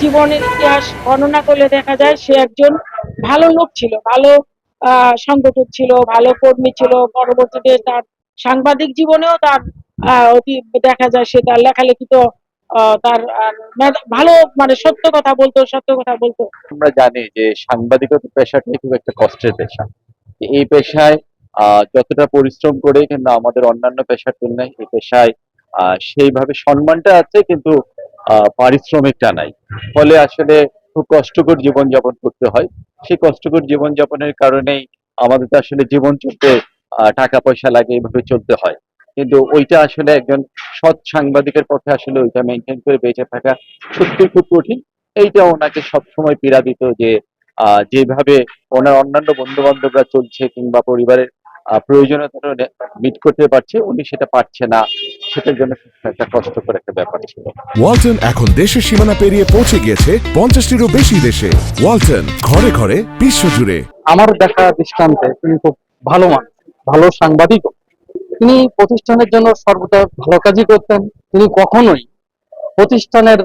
জীবনের ইতিহাস বর্ণনা করলে দেখা যায় সে একজন ভালো লোক ছিল ভালো সংগঠক ছিল ভালো কর্মী ছিল। পরবর্তীতে তার সাংবাদিক জীবনেও তার অতি দেখা যায় সে তার লেখালেখিত আহ, তার ভালো মানে সত্য কথা বলতো সত্য কথা বলতো। আমরা জানি যে সাংবাদিকতা পেশাটাই খুব একটা কষ্টের পেশা। এই পেশায় যতটা পরিশ্রম করে কিন্তু আমাদের অন্যান্য পেশার তুলনায় এই পেশায় সেইভাবে সম্মানটা আছে কিন্তু পারিশ্রমিকটা নাই। ফলে আসলে খুব কষ্টকর জীবন যাপন করতে হয়। সেই কষ্টকর জীবন যাপনের কারণেই আমাদের তো আসলে জীবন চলতে টাকা পয়সা লাগে এইভাবে চলতে হয়। কিন্তু ওইটা আসলে একজন সৎ সাংবাদিকের পক্ষে আসলে ওইটা মেনটেন করে বেঁচে থাকা সত্যি খুব কঠিন। এইটা ওনাকে সবসময় পীড়া দিত যে যেভাবে ওনার অন্যান্য বন্ধু বান্ধবরা চলছে কিংবা পরিবারের প্রয়োজনীয়তা মিট করতে পারছে, উনি সেটা পারছে না। সেটার জন্য একটা কষ্টকর একটা ব্যাপার ছিল। ওয়ালটন এখন দেশের সীমানা পেরিয়ে পৌঁছে গিয়েছে পঞ্চাশটিরও বেশি দেশে। ওয়ালটন ঘরে ঘরে বিশ্বজুড়ে। আমার দেখা দৃষ্টান্তে তিনি খুব ভালো মানুষ ভালো সাংবাদিকও। তিনি প্রতিষ্ঠানের জন্য সর্বদা ভালো কাজই করতেন। তিনি কখনোই প্রতিষ্ঠানের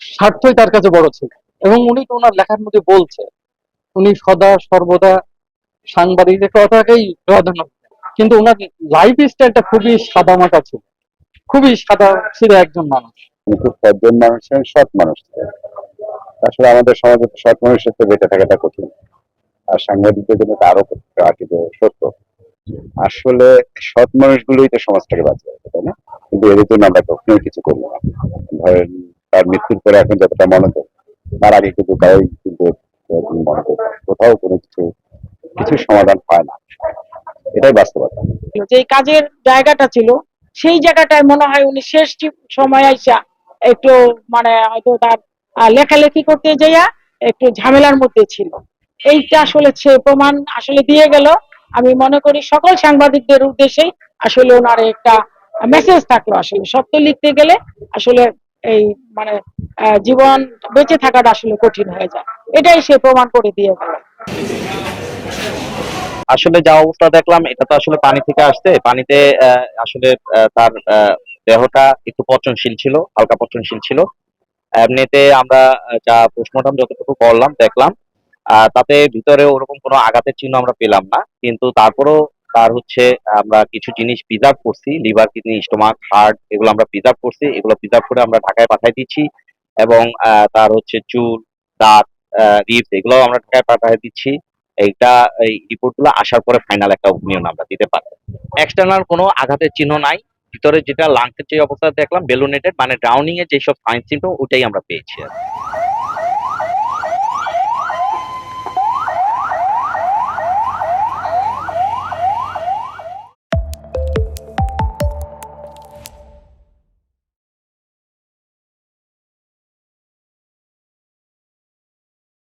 স্বার্থই তার কাছে বড় ছিল। এবং উনি তো ওনার লেখার মধ্যে বলছে উনি সদা সর্বদা সাংবাদিকতাকেই প্রাধান্য দিতেন। কিন্তু ওনার লাইফ স্টাইলটা খুবই সাদামাটা ছিল। খুবই সাদা ছিল একজন মানুষ। খুব সজ্জন মানুষ ছিলেন সৎ মানুষ আসলে আমাদের সমাজে সৎ মানুষের তো বেঁচে থাকাটা কঠিন। আর সাংবাদিকদের জন্য আরও আর্থিক সত্য। আসলে সৎ মানুষগুলোই তো সমাজটাকে বাঁচিয়ে তাই না? কিন্তু এদের জন্য আমরা কখনোই কিছু করি না। ধরেন তার মৃত্যুর পরে এখন যতটা মনে মনোযোগ তার আগে কিন্তু কারোই কিন্তু মনোযোগ কোথাও কোনো কিছু কিছু সমাধান হয় না। এটাই বাস্তবতা। যে কাজের জায়গাটা ছিল সেই জায়গাটায় মনে হয় উনি শেষ সময় আইসা একটু মানে হয়তো তার লেখালেখি করতে যাইয়া একটু ঝামেলার মধ্যে ছিল। এইটা আসলে সে প্রমাণ আসলে দিয়ে গেল। আমি মনে করি সকল সাংবাদিকদের উদ্দেশ্যেই আসলে ওনার একটা মেসেজ থাকল আসলে। সত্য লিখতে গেলে আসলে এই মানে জীবন বেঁচে থাকাটা আসলে কঠিন হয়ে যায়। এটাই সে প্রমাণ করে দিয়ে গেল। আসলে যা অবস্থা দেখলাম, এটা তো আসলে পানি থেকে আসছে। পানিতে আসলে তার দেহটা একটু পচনশীল ছিল, হালকা পচনশীল ছিল। এমনিতে আমরা যা পোস্টমর্টম যতটুকু করলাম, দেখলাম তাতে ভিতরে ওরকম কোনো আঘাতের চিহ্ন আমরা পেলাম না। কিন্তু তারপরও তার হচ্ছে, আমরা কিছু জিনিস প্রিজার্ভ করছি লিভার কিডনি স্টোমাক হার্ট এগুলো আমরা প্রিজার্ভ করছি। এগুলো প্রিজার্ভ করে আমরা ঢাকায় পাঠাই দিচ্ছি এবং তার হচ্ছে চুল, দাঁত রিপস এগুলো আমরা ঢাকায় পাঠিয়ে দিচ্ছি। এইটা, এই রিপোর্টগুলো আসার পরে ফাইনাল একটা ওপিনিয়ন আমরা দিতে পারব এক্সটার্নাল কোনো আঘাতের চিহ্ন নাই ভিতরে যেটা লাংসের যে অবস্থা দেখলাম বেলুনেটেড মানে ড্রাউনিং এর যেসব সাইন চিহ্ন ওটাই আমরা পেয়েছি।